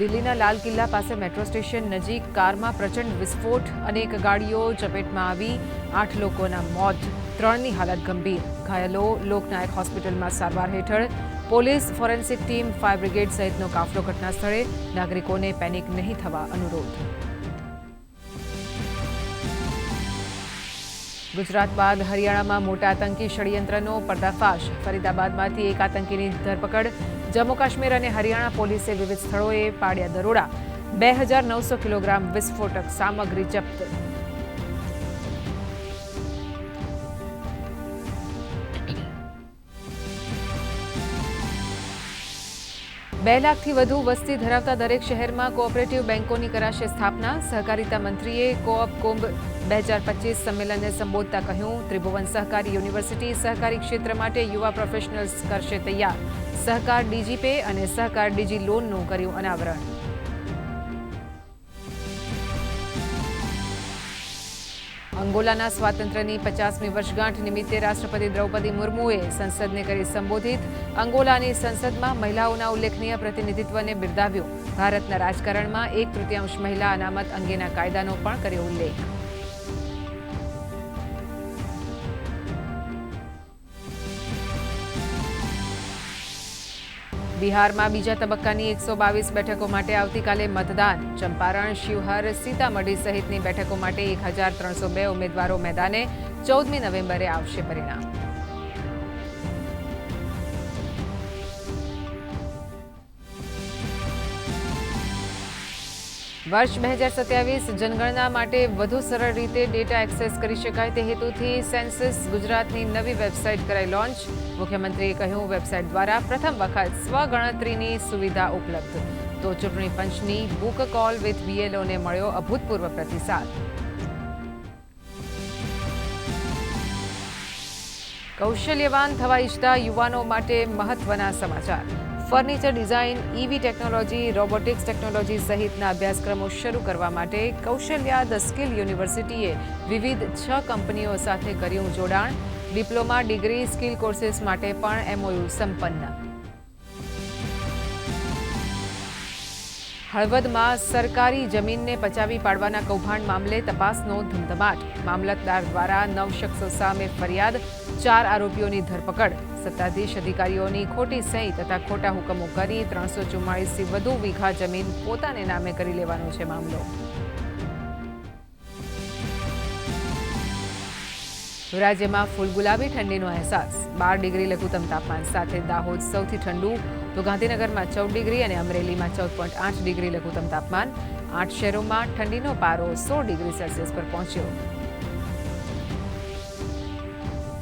દિલ્હીના લાલ કિલ્લા પાસે metro station નજીક કારમાં પ્રચંડ વિસ્ફોટ અનેક ગાડીઓ ચપેટમાં આવી. આઠ લોકોના મોત. ત્રણની હાલત ગંભીર. ઘાયલો લોકનાયક હોસ્પિટલમાં સારવાર હેઠળ. Police forensic team, fire brigade સહિતનો કાફલો ઘટના સ્થળે નાગરિકોને પેનિક નહીં થવા અનુરોધ. ગુજરાત બાદ હરિયાણામાં મોટા આતંકી ષડયંત્રનો પર્દાફાશ. ફરીદાબાદમાંથી એક આતંકીની ધરપકડ. જમ્મુ કાશ્મીર અને હરિયાણા પોલીસે વિવિધ સ્થળોએ પાડ્યા દરોડા. બે હજાર નવસો કિલોગ્રામ વિસ્ફોટક સામગ્રી જપ્ત. બે લાખથી વધુ વસ્તી ધરાવતા દરેક શહેરમાં કોઓપરેટિવ બેન્કોની કરાશે સ્થાપના. સહકારિતા મંત્રીએ કોઓપ કુંભ બે હજાર પચીસ સંમેલનને સંબોધતા કહ્યું, ત્રિભુવન સહકારી યુનિવર્સિટી સહકારી ક્ષેત્ર માટે યુવા પ્રોફેશનલ્સ કરશે તૈયાર. સહકાર ડીજીપે અને સહકાર ડીજી લોનનું કર્યું અનાવરણ. અંગોલાના સ્વાતંત્ર્યની પચાસમી વર્ષગાંઠ નિમિત્તે રાષ્ટ્રપતિ દ્રૌપદી મુર્મુએ સંસદને કરી સંબોધિત. અંગોલાની સંસદમાં મહિલાઓના ઉલ્લેખનીય પ્રતિનિધિત્વને બિરદાવ્યું. ભારતના રાજકારણમાં એક તૃતીયાંશ મહિલા અનામત અંગેના કાયદાનો પણ કર્યો ઉલ્લેખ. બિહારમાં બીજા તબક્કાની એકસો બાવીસ બેઠકો માટે આવતીકાલે મતદાન. ચંપારણ, શિવહર, સીતામઢી સહિતની બેઠકો માટે એક હજાર ત્રણસો બે ઉમેદવારો મેદાને ચૌદમી નવેમ્બરે આવશે પરિણામ. વર્ષ બે હજાર સત્યાવીસ જનગણના માટે વધુ સરળ રીતે ડેટા એક્સેસ કરી શકાય તે હેતુથી સેન્સસ ગુજરાતની નવી વેબસાઇટ કરાઈ લોન્ચ. મુખ્યમંત્રીએ કહ્યું, વેબસાઇટ દ્વારા પ્રથમ વખત સ્વગણતરીની સુવિધા ઉપલબ્ધ. તો ચૂંટણી પંચની બુક કોલ વિથ બીએલઓને મળ્યો અભૂતપૂર્વ પ્રતિસાદ. કૌશલ્યવાન થવા ઈચ્છતા યુવાનો માટે મહત્વના સમાચાર. Furniture design EV technology, robotics technology સહિતના અભ્યાસક્રમો શરૂ કરવા માટે કૌશલ્યા ધ સ્કિલ યુનિવર્સિટીએ વિવિધ છ કંપનીઓ સાથે કર્યું જોડાણ. ડિપ્લોમા, ડિગ્રી, સ્કિલ કોર્સિસ માટે પણ એમઓયુ સંપન્ન. હળવદમાં સરકારી જમીનને પચાવી પાડવાના કૌભાંડ મામલે તપાસનો ધમધમાટ. મામલતદાર દ્વારા નવ શખ્સો સામે ફરિયાદ ચાર આરોપીઓની ધરપકડ. સત્તાધીશ અધિકારીઓની ખોટી સહી તથા ખોટા હુકમો કરી ત્રણસો ચુમ્માળીસથી વધુ વીઘા જમીન પોતાને નામે કરી લેવાનો છે મામલો. રાજ્યમાં ફૂલ ગુલાબી ઠંડીનો અહેસાસ. બાર ડિગ્રી લઘુત્તમ તાપમાન સાથે દાહોદ સૌથી ઠંડુ, તો ગાંધીનગરમાં ચૌદ ડિગ્રી અને અમરેલીમાં ચૌદ પોઈન્ટ આઠ ડિગ્રી લઘુત્તમ તાપમાન. આઠ શહેરોમાં ઠંડીનો પારો સોળ ડિગ્રી સેલ્સિયસ પર પહોંચ્યો.